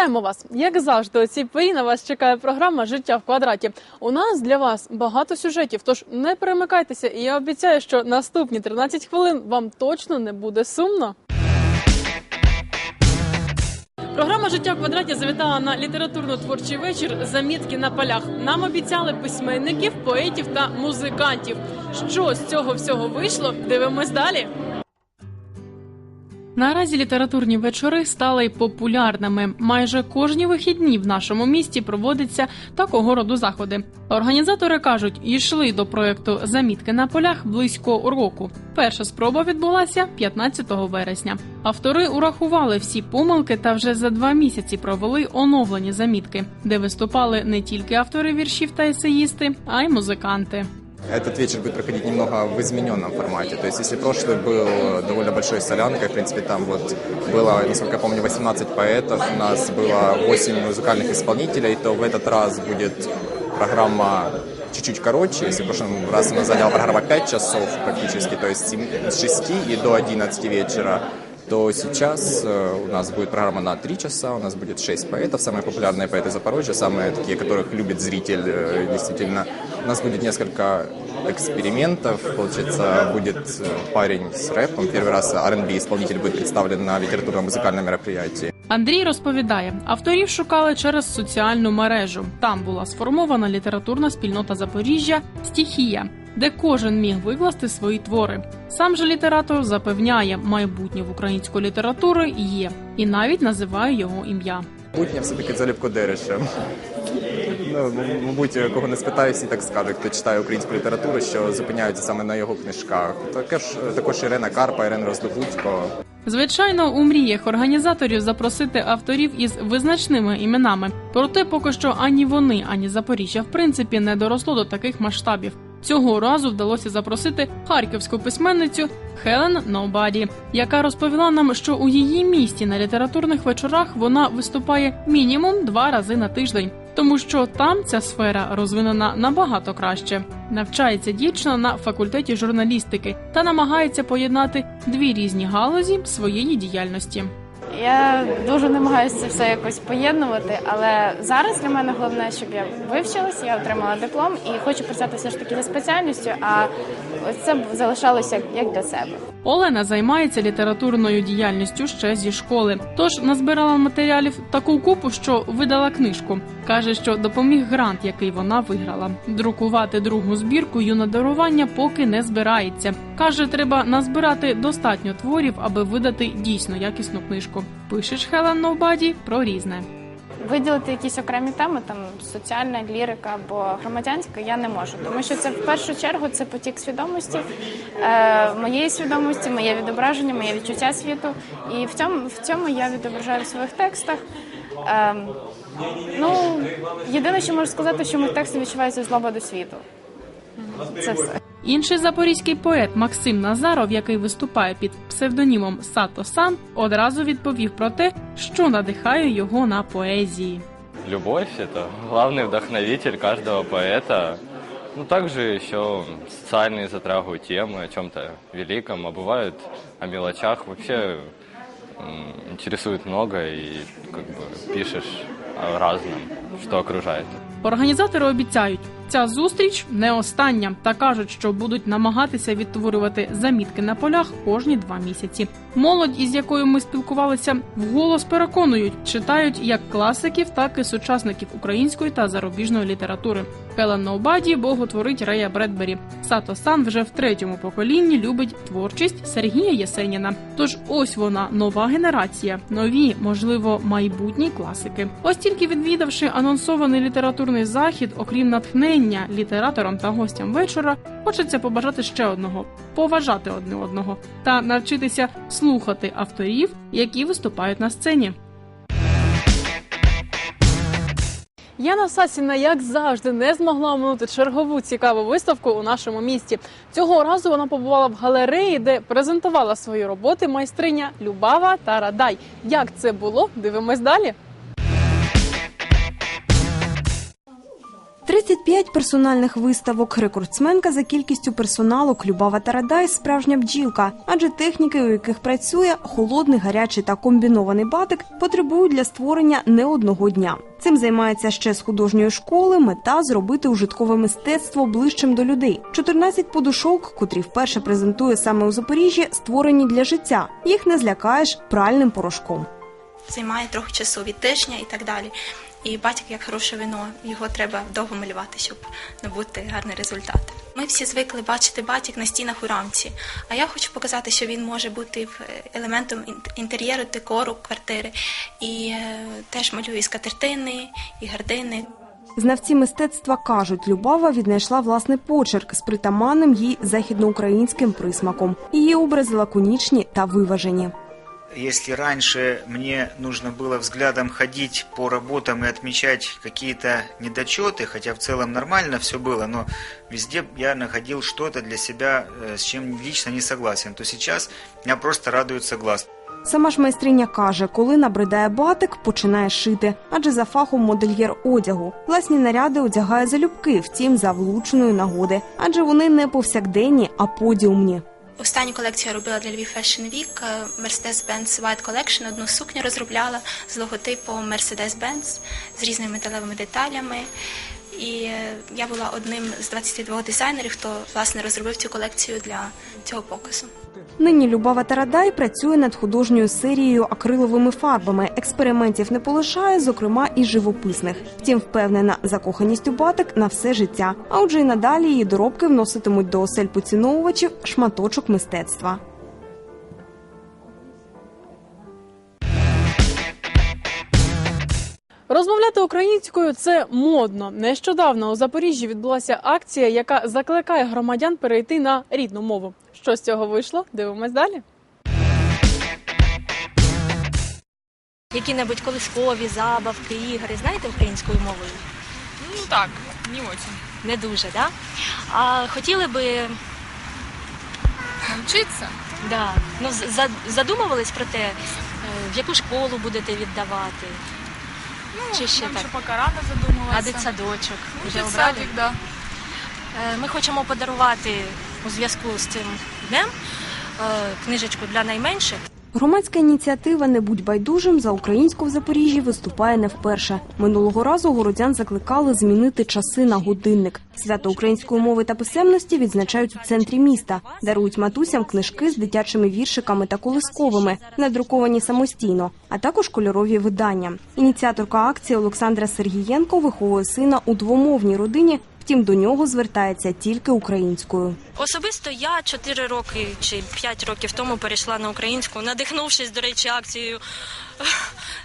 Вітаємо вас! Як завжди, у цій порі на вас чекає програма Життя в квадраті. У нас для вас багато сюжетів, тож не перемикайтеся, і я обіцяю, що наступні 13 хвилин вам точно не буде сумно. Програма Життя в квадраті завітала на літературно-творчий вечір замітки на полях. Нам обіцяли письменників, поетів та музикантів. Що з цього всього вийшло? Дивимось далі. Наразі літературні вечори стали популярними. Майже кожні вихідні в нашому місті проводяться такого роду заходи. Організатори кажуть, йшли до проекту замітки на полях близько року. Перша спроба відбулася 15 вересня. Автори урахували всі помилки та вже за два місяці провели оновлені замітки, де виступали не тільки автори віршів та есеїсти, а й музиканти. Этот вечер будет проходить немного в измененном формате. То есть, если прошлый был довольно большой солянкой, в принципе, там вот было, насколько я помню, 18 поэтов, у нас было 8 музыкальных исполнителей, то в этот раз будет программа чуть-чуть короче. Если в прошлом раз у нас заняла программа 5 часов практически, то есть сем- с 6 и до 11 вечера, то сейчас э, у нас будет программа на 3 часа, у нас будет 6 поэтов, самые популярные поэты Запорожья, самые такие, которых любит зритель, э, действительно. У нас будет несколько экспериментов, получается, будет э, парень с рэпом, первый раз R&B исполнитель будет представлен на литературно-музыкальном мероприятии. Андрій розповідає, авторів шукали через соціальну мережу. Там була сформована літературна спільнота Запоріжжя Стихія, де кожен міг викласти свої твори. Сам же літератор запевняє, майбутнє в української літератури є, і навіть називає його ім'я. Будня все-таки залюбко дереша. Ну, мабуть, кого не спитаю, всі так скажуть, хто читає українську літературу, що зупиняються саме на його книжках. Також, також Ірена Карпа, Ірена Роздобудько. Звичайно, у мріях організаторів запросити авторів із визначними іменами. Проте поки що ані вони, ані Запоріжжя в принципі не доросло до таких масштабів. Цього разу вдалося запросити харківську письменницю Хелен Ноубаді, яка розповіла нам, що у її місті на літературних вечорах вона виступає мінімум два рази на тиждень, тому що там ця сфера розвинена набагато краще. Навчається дівчина на факультеті журналістики та намагається поєднати дві різні галузі своєї діяльності. Я дуже намагаюся це все якось поєднувати, але зараз для мене головне, щоб я вивчилась, я отримала диплом і хочу працювати все ж таки за спеціальністю. А це залишалося як для себе. Олена займається літературною діяльністю ще зі школи. Тож назбирала матеріалів таку купу, що видала книжку. Каже, що допоміг грант, який вона виграла. Друкувати другу збірку юне дарування поки не збирається. каже, треба назбирати достатньо творів, аби видати дійсно якісну книжку. Пишеш Хелен Ноубаді про різне. Виділити якісь окремі теми, там соціальна лірика або громадянська, я не можу, тому що це в першу чергу це потік свідомості, е, моєї свідомості, моє відображення, моє відчуття світу. І в цьому в цьому я відображаю в своїх текстах. Е, ну єдине, що можу сказати, що в моїх текстах відчувається злоба до світу. Це все. Інший запорізький поет Максим Назаров, який виступає під псевдонімом Сато Сан, одразу відповів про те, що надихає його на поезії. Любовь – это главный вдохновитель каждого поэта. Ну, также еще социальные затрагивают темы о чем-то великом, а бывают о мелочах. Вообще м, интересует много и как бы пишешь о что окружает. Організатори обіцяють, ця зустріч не остання та кажуть, що будуть намагатися відтворювати замітки на полях кожні два місяці. Молодь, із якою ми спілкувалися, вголос переконують, читають як класиків, так і сучасників української та зарубіжної літератури. Хелен Ноубаді боготворить Рея Бредбері. Сато Сан вже в третьому поколінні любить творчість Сергія Єсеніна. Тож ось вона нова генерація, нові, можливо, майбутні класики. Ось тільки відвідавши анонсований літературний захід, окрім натхнення літераторам та гостям вечора, хочеться побажати ще одного поважати одне одного та навчитися слухати авторів, які виступають на сцені. Яна Сасіна, як завжди, не змогла оминути чергову цікаву виставку у нашому місті. Цього разу вона побувала в галереї, де презентувала свої роботи майстриня Любава та Радай. Як це було? Дивимось далі. 35 персональних виставок. Рекордсменка за кількістю персоналу Клюбава Тарадай справжня бджілка, адже техніки, у яких працює холодний, гарячий та комбінований батик, потребують для створення не одного дня. Цим займається ще з художньої школи. Мета зробити ужиткове мистецтво ближчим до людей. 14 подушок, котрі вперше презентує саме у Запоріжжі, створені для життя. Їх не злякаєш пральним порошком. займає трохи часу від тижня і так далі. І батьк як хороше вино, його треба довго малювати, щоб набути гарний результат. Ми всі звикли бачити батік на стінах у рамці. А я хочу показати, що він може бути елементом інтер'єру, декору квартири. І е, теж малюю і скатертини, і гардини. Знавці мистецтва кажуть, Любава віднайшла власний почерк з притаманним їй західноукраїнським присмаком. Її образи лаконічні та виважені Если раньше мне нужно было взглядом ходить по работам и отмечать какие-то недочеты, хотя в целом нормально все было, но везде я находил что-то для себя, э, с чем лично не согласен, то сейчас меня просто радуется глаз. Сама ж майстриня каже, коли набридає батик, починає шити, адже за фахом модельєр одягу. Власні наряди одягає залюбки, втім за влучної нагоди, адже вони не повсякденні, а подіумні. Останню колекцію я робила для Львів Fashion Week, е, Mercedes-Benz White Collection. Одну сукню розробляла з логотипом Mercedes-Benz з різними металевими деталями. І е, я була одним з 22 дизайнерів, хто власне розробив цю колекцію для цього показу. Нині Любава Тарадай працює над художньою серією акриловими фарбами. Експериментів не полишає, зокрема і живописних. Втім, впевнена, закоханість у батик на все життя. А отже, і надалі її доробки вноситимуть до осель поціновувачів шматочок мистецтва. Розмовляти українською це модно. Нещодавно у Запоріжжі відбулася акція, яка закликає громадян перейти на рідну мову. Що з цього вийшло? Дивимось далі. Які-небудь колискові забавки, ігри, знаєте українською мовою? Ну так, не очень. Не дуже, да? А хотіли би, Научиться? да, ну, з- за- задумувались про те, е, в яку школу будете віддавати, Ну, Чи ще нам так? ще поки рано задумуватися. а дитсадочок Ну, вже обрали? да. Е, Ми хочемо подарувати у зв'язку з цим днем е, книжечку для найменших. Громадська ініціатива Не будь байдужим за українську в Запоріжжі виступає не вперше. Минулого разу городян закликали змінити часи на годинник. Свято української мови та писемності відзначають у центрі міста, дарують матусям книжки з дитячими віршиками та колисковими, надруковані самостійно, а також кольорові видання. Ініціаторка акції Олександра Сергієнко виховує сина у двомовній родині. Втім, до нього звертається тільки українською. Особисто я 4 роки чи 5 років тому перейшла на українську, надихнувшись, до речі, акцією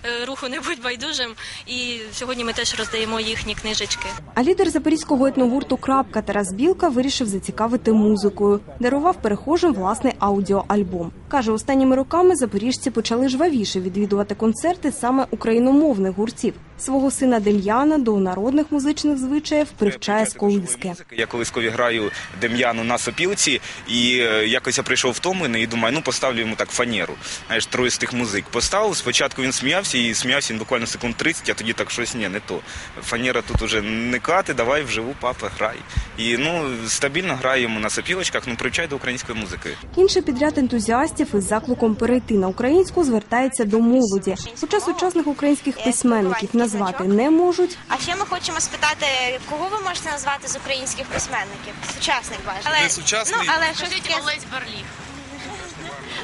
е, руху не будь байдужим. І сьогодні ми теж роздаємо їхні книжечки. А лідер запорізького етногурту Крапка Тарас Білка вирішив зацікавити музикою. Дарував перехожим власний аудіоальбом. Каже, останніми роками запоріжці почали жвавіше відвідувати концерти саме україномовних гуртів. Свого сина Дем'яна до народних музичних звичаїв привчає з колиски. Я колискові граю Дем'яну на сопілці, і е, якось я прийшов втомлений і думаю, ну поставлю йому так фанеру. Знаєш, троє з тих музик. Поставив, спочатку він сміявся, і сміявся він буквально секунд 30, а тоді так щось ні, не то. Фанера тут уже не кати, давай вживу, папа, грай. І ну стабільно граю йому на сопілочках, ну привчай до української музики. Інший підряд ентузіастів із закликом перейти на українську звертається до молоді. Хоча сучасних українських письменників назвати не можуть, А ще ми хочемо спитати, кого ви можете назвати з українських письменників? Сучасних бажано. Сучасний? Ну, але щось таке... Олесь Барліг.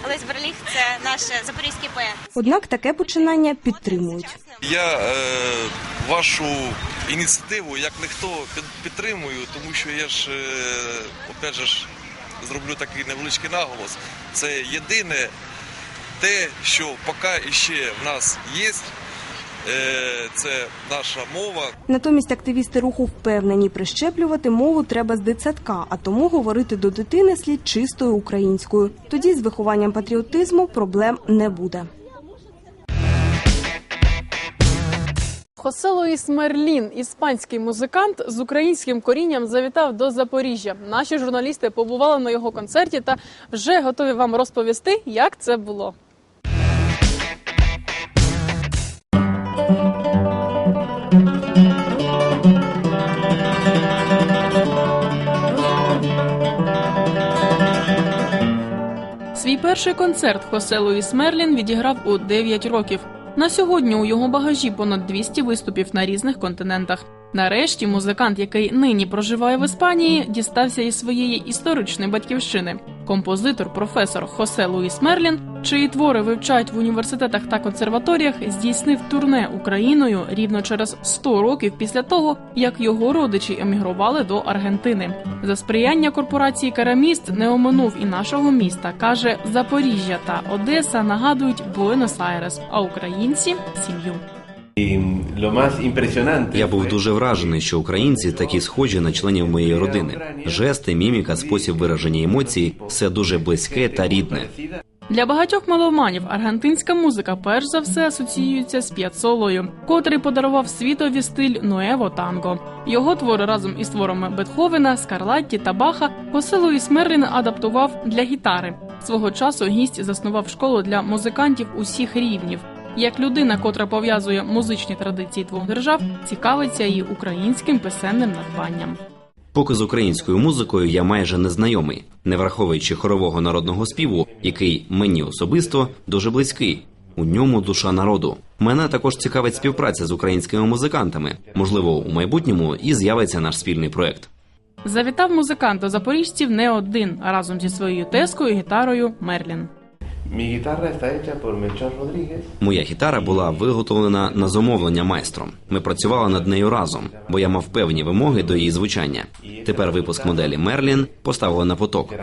Олесь Берліг – це наш запорізький поет. однак таке починання підтримують. Я е, вашу ініціативу як ніхто під, підтримую, тому що я ж е, опять же ж зроблю такий невеличкий наголос. Це єдине те, що поки іще в нас є, це наша мова. Натомість активісти руху впевнені, прищеплювати мову треба з дитсадка, а тому говорити до дитини слід чистою українською. Тоді з вихованням патріотизму проблем не буде. Хосе Луїс Мерлін, іспанський музикант з українським корінням, завітав до Запоріжжя. Наші журналісти побували на його концерті та вже готові вам розповісти, як це було. Перший концерт Хосе Луїс Мерлін відіграв у 9 років. На сьогодні у його багажі понад 200 виступів на різних континентах. Нарешті музикант, який нині проживає в Іспанії, дістався із своєї історичної батьківщини. Композитор, професор Хосе Луїс Мерлін, чиї твори вивчають в університетах та консерваторіях, здійснив турне Україною рівно через 100 років після того, як його родичі емігрували до Аргентини. За сприяння корпорації Караміст не оминув і нашого міста. каже Запоріжжя та Одеса нагадують Буенос-Айрес, а українці сім'ю. Я був дуже вражений, що українці такі схожі на членів моєї родини. Жести, міміка, спосіб вираження емоцій все дуже близьке та рідне. Для багатьох меломанів аргентинська музика перш за все асоціюється з п'ятсолою, котрий подарував світові стиль Нуево танго. Його твори разом із творами Бетховена, Скарлатті та Баха Хосе Луїс Мерлін адаптував для гітари. Свого часу гість заснував школу для музикантів усіх рівнів. Як людина, котра пов'язує музичні традиції двох держав, цікавиться і українським писемним надбанням. Поки з українською музикою я майже не знайомий, не враховуючи хорового народного співу, який мені особисто дуже близький. У ньому душа народу. Мене також цікавить співпраця з українськими музикантами. Можливо, у майбутньому і з'явиться наш спільний проект. Завітав музикант до запоріжців не один, а разом зі своєю тескою гітарою Мерлін. Моя гітара була виготовлена на замовлення майстром. Ми працювали над нею разом, бо я мав певні вимоги до її звучання. Тепер випуск моделі Мерлін поставили на поток.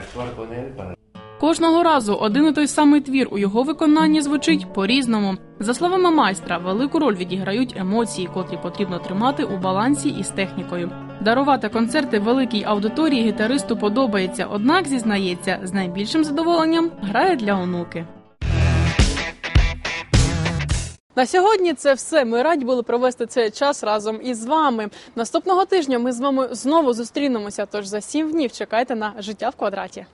Кожного разу один і той самий твір у його виконанні звучить по-різному. За словами майстра, велику роль відіграють емоції, котрі потрібно тримати у балансі із технікою. Дарувати концерти великій аудиторії гітаристу подобається, однак зізнається, з найбільшим задоволенням грає для онуки. На сьогодні це все. Ми раді були провести цей час разом із вами. Наступного тижня ми з вами знову зустрінемося. Тож за сім днів чекайте на життя в квадраті.